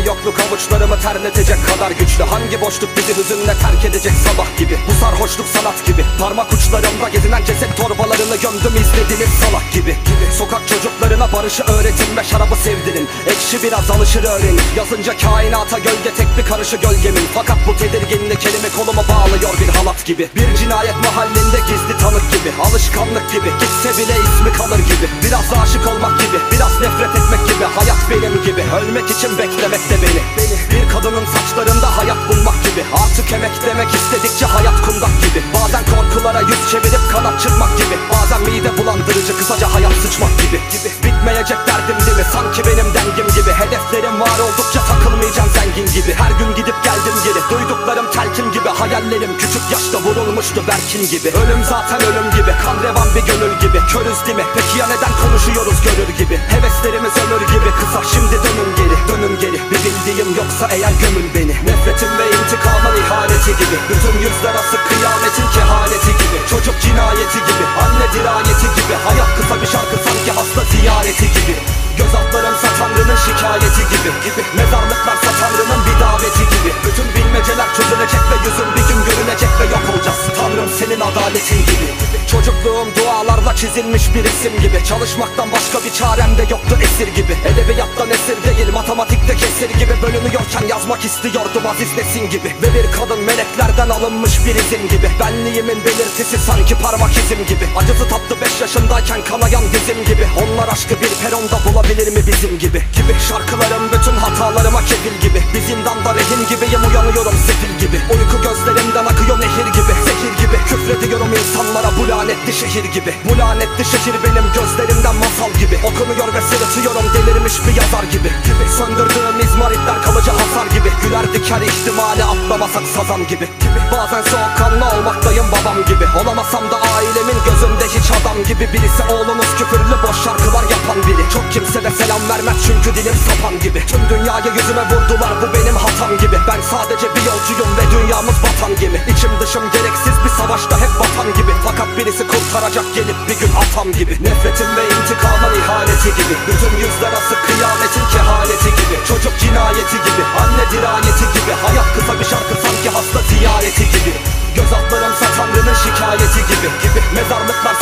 Hangi yokluk avuçlarımı terletecek kadar güçlü. Hangi boşluk bizi hüzünle terk edecek sabah gibi? Bu sarhoşluk sanat gibi. Parmak uçlarımda gezinen ceset torbalarını gömdüm izlediniz salak gibi. Sokak çocuklarına barışı öğretin ve şarabı sevdirin. Ekşi biraz alışır öğrenin. Yazınca kainata gölge tek bir karışı gölgemin. Fakat bu tedirginlik elimi koluma bağlıyor bir halat gibi. Bir cinayet mahallinde gizli tanık gibi. Alışkanlık gibi. Gitse bile ismi kalır gibi. Biraz aşık olmak gibi. Biraz nefret ölmek için beklemekte beni. Bir kadının saçlarında hayat bulmak gibi. Artık emek demek istedikçe hayat kundak gibi. Bazen korkulara yüz çevirip kanat çırpmak gibi. Bazen mide bulandırıcı kısaca hayat sıçmak gibi. Bitmeyecek derdim değil mi? Sanki benim dengim gibi. Hedeflerim Küçük yaşta vurulmuştu Berkin gibi. Ölüm zaten ölüm gibi. Kan revan bir gönül gibi. Körüz değil mi? Peki ya neden konuşuyoruz görür gibi? Heveslerimiz ömür gibi. Kısa şimdi dönün geri Dönün geri. Bir bildiğim yoksa eğer gömül beni. Nefretim ve intikamın ihaneti gibi. Bütün yüzler asık kıyametin kehaneti gibi. Çocuk cinayeti gibi. Anne dirayeti gibi. Hayat kısa bir şarkı sanki hasta ziyareti gibi. Göz altlarımsa Tanrı'nın şikayeti gibi. Gibi. Mezarlıklarsa Tanrı'nın bir daveti gibi. Bütün bilmeceler çözülecek ve yüzün bir gün senin adaletin gibi. Çocukluğum dualarla çizilmiş bir resim gibi. Çalışmaktan başka bir çarem de yoktu esir gibi. Edebiyattan esir değil matematikte kesir gibi. Bölünüyorken yazmak istiyordum Aziz Nesin gibi. Ve bir kadın meleklerden alınmış bir izim gibi. Benliğimin belirtisi sanki parmak izim gibi. Acısı tatlı 5 yaşındayken kanayan dizim gibi. Onlar aşkı bir peronda bulabilir mi bizim gibi? Gibi şarkılarım bütün hatalarıma kefil gibi. Bir zindanda rehin gibiyim uyanıyorum sefil gibi. Uyku gözlerimden akıyor nehir gibi küfrediyorum insanlara bu lanetli şehir gibi. Bu lanetli şehir benim gözlerimden masal gibi. Okunuyor ve sırıtıyorum delirmiş bir yazar gibi. Gibi Söndürdüğüm izmaritler kalıcı hasar gibi. Gülerdik her ihtimali atlamasak sazan gibi. Gibi Bazen soğukkanlı olmaktayım babam gibi. Olamasam da ailemin gözünde hiç adam gibi. Birisi oğlunuz küfürlü boş şarkılar yapan biri. Çok kimse de selam vermez çünkü dilim sapan gibi. Tüm dünyayı yüzüme vurdular bu benim hatam gibi sadece bir yolcuyum ve dünyamız batan gemi İçim dışım gereksiz bir savaşta hep batan gibi. Fakat birisi kurtaracak gelip bir gün atam gibi. Nefretim ve intikamın ihaneti gibi. Bütün yüzler asık kıyametin kehaneti gibi. Çocuk cinayeti gibi anne dirayeti gibi. Hayat kısa bir şarkı sanki hasta ziyareti gibi. Göz altlarımsa Tanrı'nın şikayeti gibi. Gibi. Mezarlıklarsa